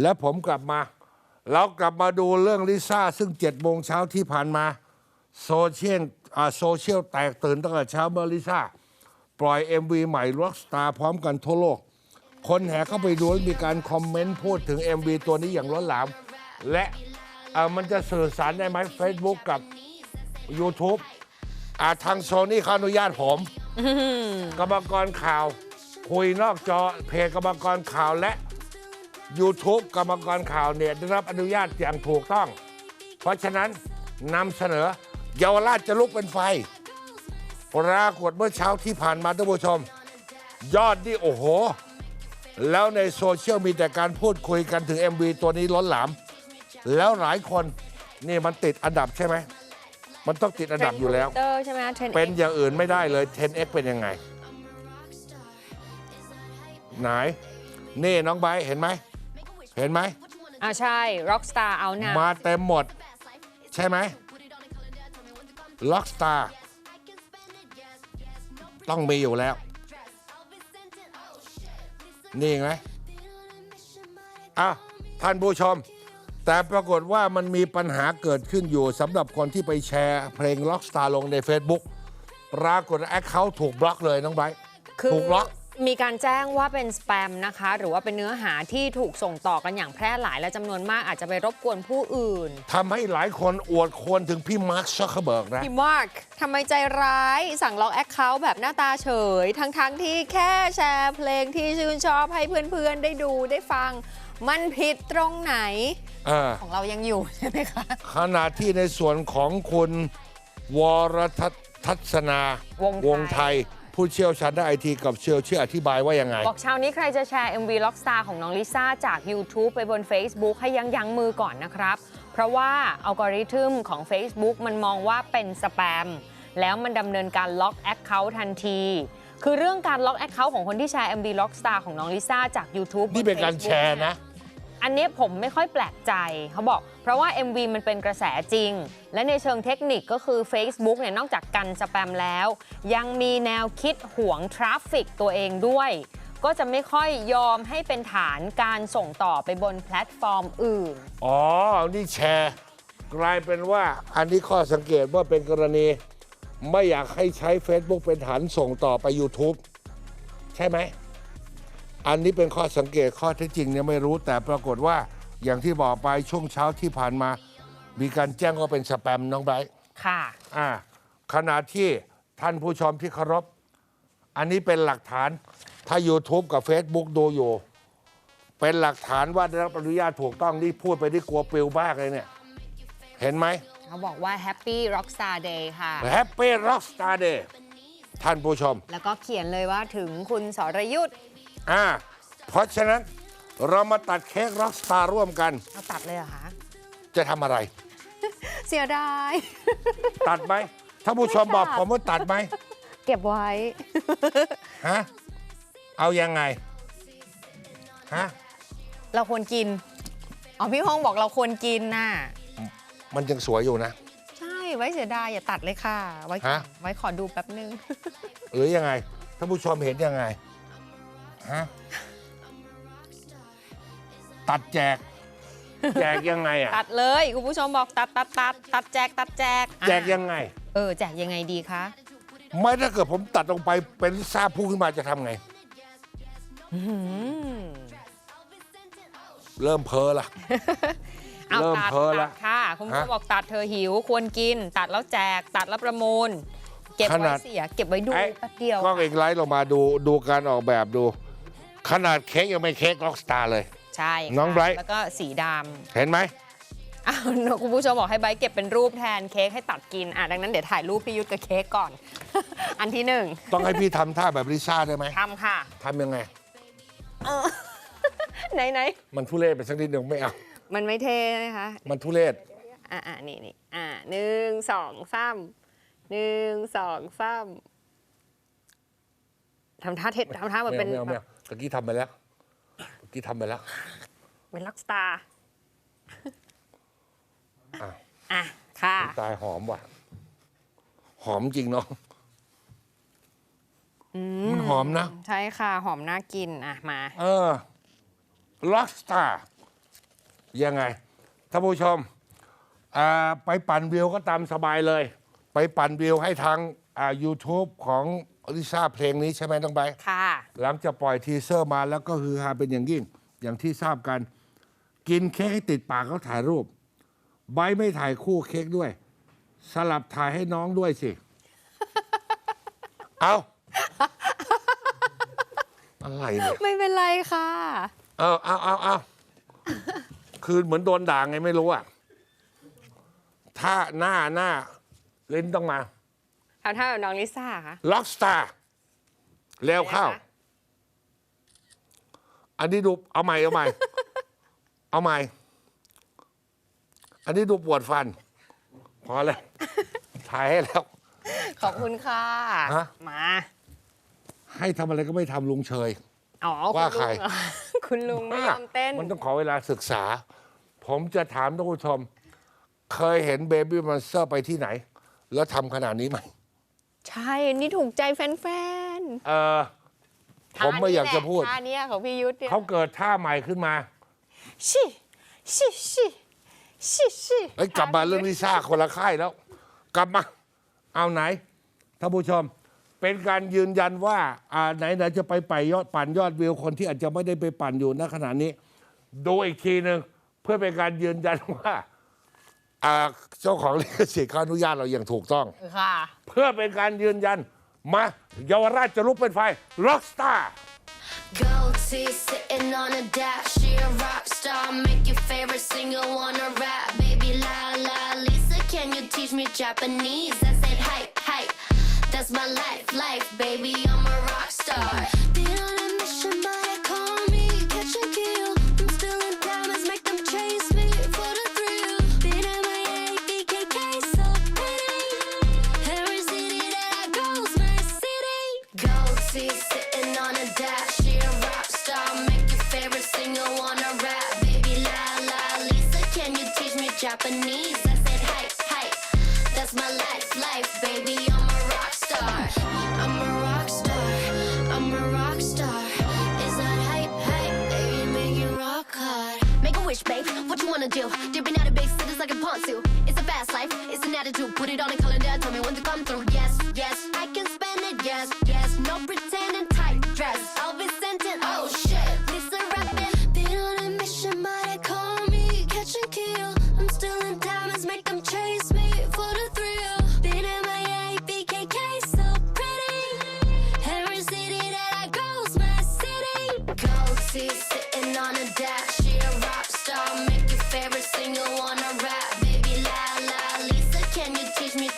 และผมกลับมา เรากลับมาดูเรื่องลิซ่า ซึ่งเจ็ดโมงเช้าที่ผ่านมา โซเชียลอ่าโซเชียลแตกตื่นตั้งแต่เช้าเมื่อลิซ่า ปล่อย MV ใหม่ Rockstar พร้อมกันทั่วโลก คนแห่เข้าไปดูและมีการคอมเมนต์พูดถึง MV ตัวนี้อย่างล้นหลาม และเอ่อมันจะสื่อสารได้ไหม Facebook กับ YouTube อ่าทางโซนี่เขาอนุญาตผมกรรมกรข่าว คุยนอกจอเพจกรรมกรข่าวและ YouTube กรรมกรข่าวเนี่ยได้รับอนุญาตอย่างถูกต้อง เพราะฉะนั้นนำเสนอเยาวราชจะลุกเป็นไฟปรากฏเมื่อเช้าที่ผ่านมาท่านผู้ชม ยอดนี่โอ้โห แล้วในโซเชียลมีแต่การพูดคุยกันถึง MV ตัวนี้ล้นหลาม แล้วหลายคนนี่มันติดอันดับใช่ไหม มันต้องติดอันดับอยู่แล้ว เตอร์ใช่ไหมเทรนด์เป็นอย่างอื่นไม่ได้เลย 10x เป็นยังไง ไหน นี่น้องไบร์ทเห็นไหม เห็นไหมอ่าใช่ Rockstar เอาหนามาเต็มหมด ใช่ไหมล็อกสตาร์ต้องมีอยู่แล้ว นี่ไงอะท่านผู้ชม แต่ปรากฏว่ามันมีปัญหาเกิดขึ้นอยู่สำหรับคนที่ไปแชร์เพลงล็อกสตาร์ลงใน Facebook ปรากฏแอคเคาท์ถูกบล็อกเลยน้องไบร์ทคือถูกล็อก มีการแจ้งว่าเป็นสแปมนะคะ หรือว่าเป็นเนื้อหาที่ถูกส่งต่อกันอย่างแพร่หลายและจำนวนมากอาจจะไปรบกวนผู้อื่นทำให้หลายคนอวดควรถึงพี่มาร์คซักเคอร์เบิร์กนะ พี่มาร์คทำไมใจร้ายสั่งล็อกแอคเคาท์แบบหน้าตาเฉย ทั้งๆทที่แค่แชร์เพลงที่ชื่นชอบให้เพื่อนๆ ได้ดูได้ฟัง มันผิดตรงไหนเออของเรายังอยู่ใช่ไหมคะขณะที่ในส่วนของคุณวรทัศน์ทัศนาวงไทย ผู้เชี่ยวชาญด้านไอทีกับเชี่ยวเชื่ออธิบายว่ายังไง บอกเช้านี้ใครจะแชร์ MV Rockstar ของน้องลิซ่าจาก YouTube ไปบน Facebook ให้ยั้งยั้งมือก่อนนะครับ เพราะว่าอัลกอริทึมของ Facebook มันมองว่าเป็นสแปม แล้วมันดำเนินการล็อก Account ทันที คือเรื่องการล็อก Account ของคนที่แชร์ MV Rockstar ของน้องลิซ่าจาก YouTube นี่เป็นการบแช Facebook ร์นะ อันนี้ผมไม่ค่อยแปลกใจเขาบอก เพราะว่า MV มันเป็นกระแสจริง และในเชิงเทคนิคก็คือ Facebook เนี่ยนอกจากกันสแปมแล้ว ยังมีแนวคิดห่วงทราฟฟิกตัวเองด้วย ก็จะไม่ค่อยยอมให้เป็นฐานการส่งต่อไปบนแพลตฟอร์มอื่น อ๋อ นี่แชร์ กลายเป็นว่าอันนี้ข้อสังเกตว่าเป็นกรณี ไม่อยากให้ใช้ Facebook เป็นฐานส่งต่อไป YouTube ใช่ไหม อันนี้เป็นข้อสังเกตข้อเท็จจริงเนี่ยไม่รู้แต่ปรากฏว่าอย่างที่บอกไปช่วงเช้าที่ผ่านมา มีการแจ้งว่าเป็นสแปมน้องไบร์ทค่ะ อ่าขณะที่ท่านผู้ชมที่เคารพ อันนี้เป็นหลักฐาน ถ้า YouTube กับ Facebook ดูอยู่ เป็นหลักฐานว่าได้รับอนุญาตถูกต้องนี่พูดไปที่กลัวปลิวมากเลยเนี่ย เห็นไหมเขาบอกว่า Happy Rockstar Day ค่ะ Happy Rockstar Day ท่านผู้ชม แล้วก็เขียนเลยว่าถึงคุณสรยุทธ์ อ่าเพราะฉะนั้นเรามาตัดเค้ก Rockstar ร่วมกันเอาตัดเลยเหรอคะ จะทำอะไร เสียดาย ตัดไหมท่านผู้ชมบอกผมว่าตัดไหมเก็บไว้ ฮะเอายังไงฮะเราควรกิน อ๋อพี่ห้องบอกเราควรกินน่ะ มันยังสวยอยู่นะ ใช่ไว้เสียดายอย่าตัดเลยค่ะ ไว้ฮะ ไว้ขอดูแป๊บนึง หรือยังไงท่านผู้ชมเห็นยังไง ฮะตัดแจก แจกยังไงอะ ตัดเลยคุณผู้ชมบอกตัดตัดตัดตัดแจกตัดแจกอะแจกยังไง เออแจกยังไงดีคะ ไม่ถ้าเกิดผมตัดลงไปเป็นลิซ่าพุ่งขึ้นมาจะทำไง อืมเริ่มเพ้อละ เอาเริ่มตัดเพ้อตัละดค่ะ คุณผู้ชมฮะบอกตัดเธอหิวควรกิน ตัดแล้วแจกตัดแล้วประมูล เก็บขไว้นาดเสีย เก็บไว้ดูไอ้ แป๊บเดียว กล้องเอกไลท์ลงมาดูดูการออกแบบดู ขนาดเค้กยังไม่เค้กล็อกสตาร์เลย ใช่ค่ะน้องไบรท์ แล้วก็สีดำเห็นไหมอ้าวคุณผู้ชมบอกให้ไบร์ทเก็บเป็นรูปแทนเค้กให้ตัดกินอะดังนั้นเดี๋ยวถ่ายรูปพี่ยุทธกับเค้กก่อน อันที่หนึ่งต้องให้พี่ทำท่าแบบลิซ่าได้ไหมทำค่ะทำยังไงไหนไหนมันทุเรศไปสักนิดหนึ่งไม่เอามันไม่เท่นะคะ มันทุเรศอะอะนี่นี่อะหนึ่งสองสามหนึ่งสองสามทำท่าเท็ดทำท่าเหมือนเป็นไม่เอาไม่เอาไม่เอา ตะกี้ทำไปแล้วตะกี้ทำไปแล้วเป็นล็อกสตาร์อะอะ ค่ะ ตายหอมว่ะ หอมจริงเนาะมันหอมนะ ใช่ค่ะ หอมน่ากิน อะ มา เออล็อกสตาร์ยังไงท่านผู้ชมอ่าไปปั่นวิวก็ตามสบายเลย ไปปั่นวิวให้ทางอ่า YouTube ของ ลิซ่าเพลงนี้ใช่ไหมต้องไป ค่ะ หลังจากปล่อยทีเซอร์มาแล้วก็คือฮาเป็นอย่างยิ่ง อย่างที่ทราบกัน กินเค้กให้ติดปากเขาถ่ายรูป ใบร์ทไม่ถ่ายคู่เค้กด้วย สลับถ่ายให้น้องด้วยสิ เอาอะไรเนี่ยไม่เป็นไรค่ะ เอาเอาเอาเอาคือเหมือนโดนด่าไงไม่รู้อะถ้าหน้าหน้าเล่นต้องมา ทำท่าแบบน้องลิซ่าค่ะ ล็อกสตาร์เร็วเข้าอะไรคะอันนี้ดูเอาใหม่เอาใหม่ เอาใหม่ อันนี้ดูปวดฟัน พอแล้วถ่ายให้แล้ว ขอบคุณค่ะ ฮะ มา ให้ทำอะไรก็ไม่ทำลุงเชยอ๋อว่าคุณลุงใครเหอคุณลุงไม่ยอมเต้น มันต้องขอเวลาศึกษา ผมจะถามท่านผู้ชม เคยเห็นเบบี้มอนสเตอร์ไปที่ไหน แล้วทำขนาดนี้ไหม ใช่ นี่ถูกใจแฟนเออๆผมไม่อยากจะพูด ท่าเนี้ยของพี่ยุทธเนี่ยเขาเกิดท่าใหม่ขึ้นมาชิชิชิชิชิเอ้ยกลับมาเรื่องลิซ่าคนละค่ายแล้ว กลับมา เอาไหนท่านผู้ชม เป็นการยืนยันว่าอ่าไหนไหนจะไปไปยอดปั่นยอดวิวคนที่อาจจะไม่ได้ไปปั่นอยู่ณขณะนี้ ดูอีกทีหนึ่งเพื่อเป็นการยืนยันว่า อ่าเจ้าของลิขสิทธิ์เขาอนุญาตเราอย่างถูกต้อง ค่ะ เพื่อเป็นการยืนยัน มาเยาวราชจะลุกเป็นไฟร็อกสตาร์ Gold teeth sitting on a dash. She a rock star. Make your favorite singer wanna rap. Baby la la Lisa, can you teach me Japanese? I said hi hi. That's my life, life, baby. I'm a rock star. What you wanna do? Dipping out of big cities like a ponzu. It's a fast life. It's an attitude. Put it on a calendar. Tell me when to come through. Yes, yes. I can spend it. Yes, yes. No pretending. Tight dress. I'll be sentient.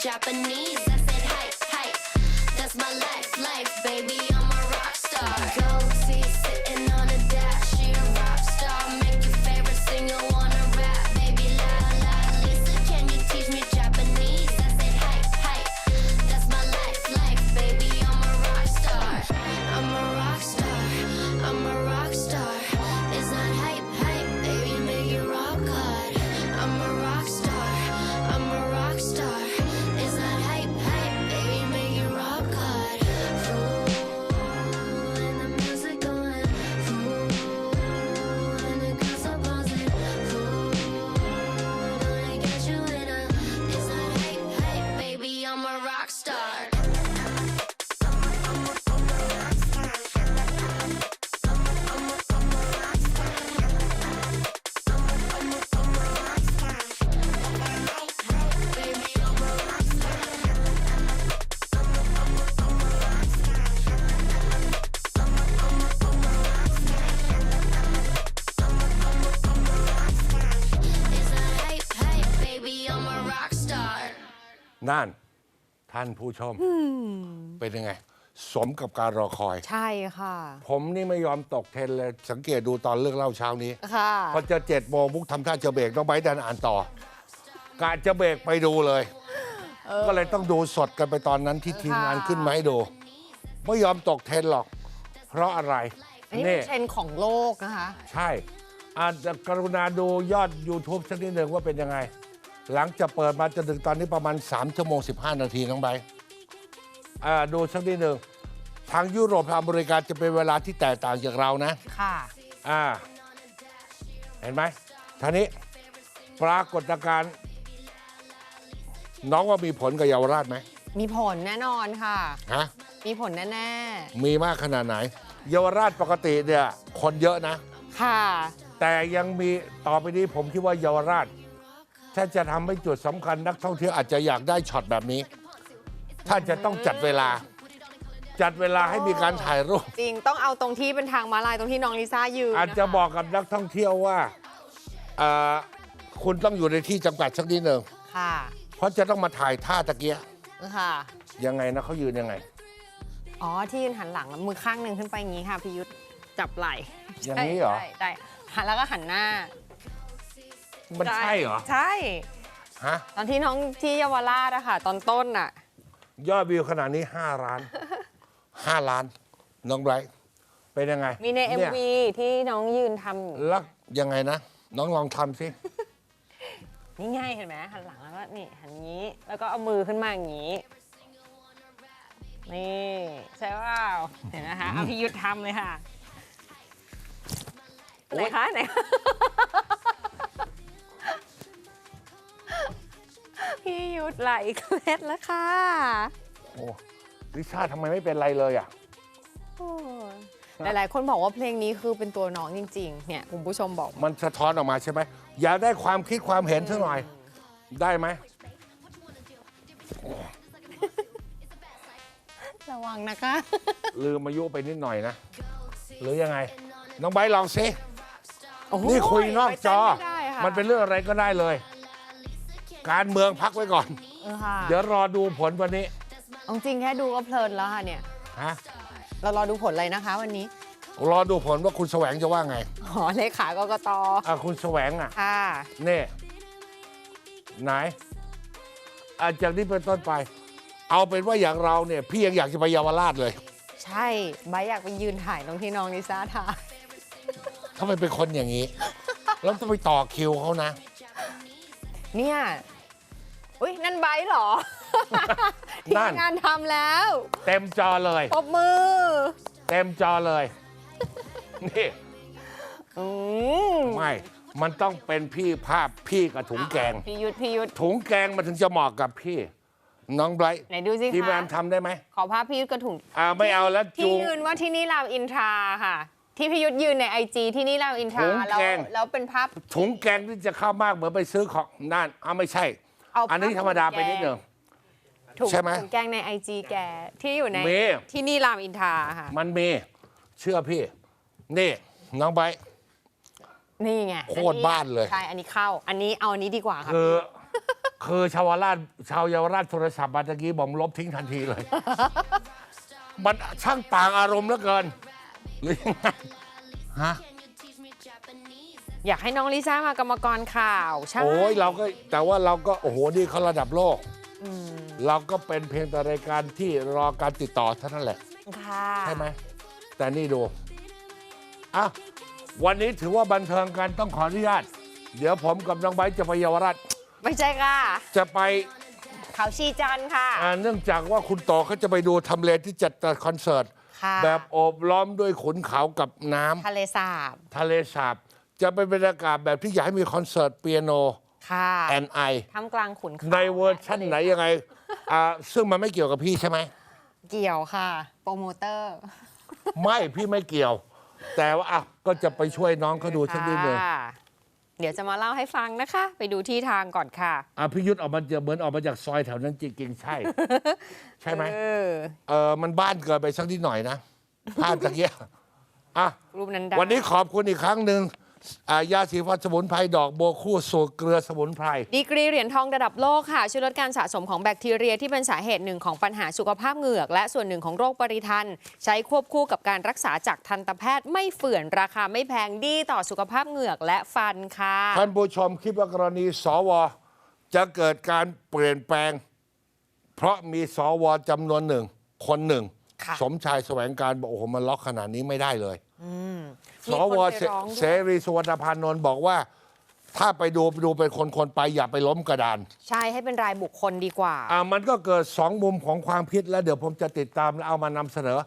Japanese? นั่น ท่านผู้ชม เป็นยังไง สมกับการรอคอย ใช่ค่ะ ผมนี่ไม่ยอมตกเทรนเลย สังเกตดูตอนเรื่องเล่าเช้านี้ ค่ะพอจะเจ็ดโมงมุกทำท่าจะเบรกน้องไบร์ทดันอ่านต่อกะจะเบรกไปดูเลยก็เลยต้องดูสดกันไปตอนนั้นที่ทีมงานค่ะขึ้นมาให้ดู ไม่ยอมตกเทรนหรอก เพราะอะไร อันนี้เป็นเทรนด์ของโลกนะคะ ใช่อาจจะกรุณาดูยอด YouTube สักนิดหนึ่งว่าเป็นยังไง หลังจากเปิดมาจนถึงตอนนี้ประมาณ 3 ชั่วโมง 15 นาทีน้องไบร์ทอ่าดูสักนิดหนึ่งทางยุโรปทางอเมริกาจะเป็นเวลาที่แตกต่างจากเรานะ ค่ะ อ่า เห็นไหมท่านี้ปรากฏการณ์น้องว่ามีผลกับเยาวราชไหมมีผลแน่นอนค่ะ ฮะ มีผลแน่มีมากขนาดไหน เยาวราชปกติเนี่ยคนเยอะนะ ๆ ค่ะ แต่ยังมีต่อไปนี้ผมคิดว่าเยาวราช ถ้าจะทำให้จุดสำคัญนักท่องเที่ยวอาจจะอยากได้ช็อตแบบนี้ ถ้าจะต้องจัดเวลา จัดเวลาให้มีการถ่ายรูป จริงต้องเอาตรงที่เป็นทางม้าลายตรงที่น้องลิซ่ายืนอาจจะบอกกับนักท่องเที่ยวว่าเอ่อคุณต้องอยู่ในที่จำกัดสักนิดหนึ่งค่ะเพราะจะต้องมาถ่ายท่าตะเกียค่ะ ยังไงนะเขายืนยังไง อ๋อที่ยืนหันหลังแล้วมือข้างหนึ่งขึ้นไปอย่างนี้ค่ะพี่ยุทธจับไหล่อย่างนี้เหรอ ใช่ใช่หันแล้วก็หันหน้า มันใช่เหรอ ใช่ ฮะ ตอนที่น้องที่เยาวราชอะค่ะ ตอนต้นอะยอดวิวขนาดนี้ 5 ล้าน 5 ล้าน น้องไบรท์เป็นยังไงมีใน เย MV ที่น้องยืนทำอยู่แล้วยังไงนะ น้องลองทำสิ นี่ไงเห็นไหมหันหลังแล้วก็นี่หันนี้ แล้วก็เอามือขึ้นมาอย่างนี้ นี่ใช่เปล่าเห็นนะคะเอาพี่ยุทธทำเลยค่ะโอ๊ไหนยคะไหน พี่ยุทธไหลเคล็ดแล้วค่ะ โอ้ลิซ่าทำไมไม่เป็นไรเลยอะ โอ้หลายๆ คนบอกว่าเพลงนี้คือเป็นตัวน้องจริง ๆ เนี่ยคุณผู้ชมบอกมันสะท้อนออกมาใช่ไหม อยากได้ความคิดความเห็นสักหน่อย ได้ไหม ระวังนะคะ ลืมอายุไปนิดหน่อยนะ หรือยังไง น้องไบร์ทลองสิ โอ้โหนี่คุยนอกจอไว้ใจไม่ได้ค่ะ มันเป็นเรื่องอะไรก็ได้เลย การเมืองพักไว้ก่อน เออค่ะเดี๋ยวรอดูผลวันนี้เอาจริงแค่ดูก็เพลินแล้วค่ะเนี่ย ฮะเรารอดูผลเลยนะคะ วันนี้รอดูผลว่าคุณแสวงจะว่าไงหอเลขากกตอะคุณแสวงอะ ค่ะ นี่ไหนอาจากนี้เป็นต้นไป เอาเป็นว่าอย่างเราเนี่ย พี่ยังอยากจะไปเยาวราชเลยใช่ใบร์ทอยากไปยืนถ่ายตรงที่น้องลิซ่าถ่ายทำไมเป็นคนอย่างนี้ แล้วต้องไปต่อคิวเขานะ เนี่ย อุ้ยนั่นใบร์ทเหรอ ทีนั่มน งานทำแล้วเต็มจอเลย ปรบมือเต็มจอเลย นี่ อืมไม่ มันต้องเป็นพี่ภาพพี่กับถุงแกง พี่ยุทธพี่ยุทธถุงแกงมันถึงจะเหมาะกับพี่ น้องไบรท์ไหนดูสิทีมคะงานทำได้ไหมขอภาพพี่ยุทธกระถุง อ่าไม่เอาแล้วที่จูง ยืนว่าที่นี่รามอินทราค่ะ ที่พี่ยุทธยืนในไอจีที่นี่รามอินทราถุงแล้วแกง แล้วเป็นภาพถุงแกงที่จะเข้ามากเหมือนไปซื้อของนั่นเอาไม่ใช่ เอาภาพอันนี้ธรรมดาไปนิดหนึ่ง ถุงใช่ไหมถุงแกงในไอจีแกที่อยู่ในมี ที่นี่รามอินทราค่ะ มันมีเชื่อพี่ นี่น้องไบร์ท นี่ไงโคตรบ้านเลย ใช่ อันนี้เข้า อันนี้เอาอันนี้ดีกว่าค่ะคือ คือชาวราชชาวเยาวราชโทรศัพท์มาตะกี้ผมลบทิ้งทันทีเลย มันช่างต่างอารมณ์เหลือเกินหรือยังไงฮะ อยากให้น้องลิซ่ามากรรมกรข่าวใช่โอ้ยเราก็แต่ว่าเราก็โอ้โหนี่เขาระดับโลก เราก็เป็นเพียงแต่รายการที่รอการติดต่อเท่านั้นแหละค่ะใช่ไหมแต่นี่ดูอะวันนี้ถือว่าบันเทิงกันต้องขออนุญาต เดี๋ยวผมกับน้องไบร์ทจะไปเยาวราชไม่ใช่ค่ะ จะไปเขาชีจันทร์ค่ะอ่าเนื่องจากว่าคุณต่อเขาจะไปดูทำเลที่จัดคอนเสิร์ตค่ะแบบโอบล้อมด้วยขุนเขากับน้ำทะเลสาบ ทะเลสาบ จะเป็นบรรยากาศแบบที่อยากให้มีคอนเสิร์ตเปียโนค่ะแอนไอท่ามกลางขุนเขาในเวอร์ชั่นไหนยังไงอ่าซึ่งมันไม่เกี่ยวกับพี่ใช่ไหม เกี่ยวค่ะ โปรโมเตอร์ ไม่พี่ไม่เกี่ยว แต่ว่าอะก็จะไปช่วยน้องเขาดูสักนิดหนึ่งค่ะเดี๋ยวจะมาเล่าให้ฟังนะคะ ไปดูที่ทางก่อนค่ะ อะพี่ยุทธออกมาจะเหมือนออกมาจากซอยแถวนั้นจริงๆใช่ ใช่ไหมเออ เออมันบ้านเกินไปสักนิดหน่อยนะภาพตะเกียอะรูปนั้นได้วันนี้ขอบคุณอีกครั้งหนึ่ง อ่ายาสีฟันสมุนไพรดอกโบวคู่สูตรเกลือสมุนไพร ดีกรีเหรียญทองระดับโลกค่ะ ช่วยลดการสะสมของแบคทีเรียที่เป็นสาเหตุหนึ่งของปัญหาสุขภาพเหงือก และส่วนหนึ่งของโรคปริทัน ใช้ควบคู่กับการรักษาจากทันตแพทย์ไม่เฝื่อนราคาไม่แพงดีต่อสุขภาพเหงือกและฟันค่ะ ท่านผู้ชมคิดว่ากรณีสว จะเกิดการเปลี่ยนแปลง เพราะมีสวจำนวนหนึ่ง คนหนึ่ง ค่ะ สมชายแสวงการบอกโอ้โหมันล็อกขนาดนี้ไม่ได้เลย สวไร้เสรีสุวรรณพานนท์บอกว่า ถ้าไปดูดูเป็นคนๆไปอย่าไปล้มกระดาน ใช่ให้เป็นรายบุคคลดีกว่า อ่ามันก็เกิดสองมุมของความพิษแล้วเดี๋ยวผมจะติดตามแล้วเอามานำเสนอ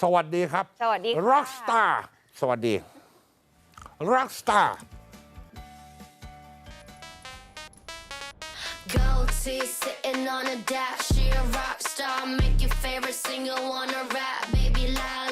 สวัสดีครับ สวัสดีร็อกสตาร์สวัสดีร็อกสตาร์ sitting on a dash. She a rock star. Make your favorite singer wanna rap. Baby, la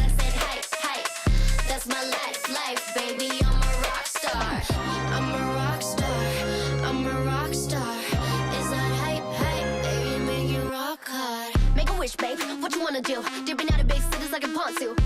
you. Dipping out of base, cities like a Ponzu.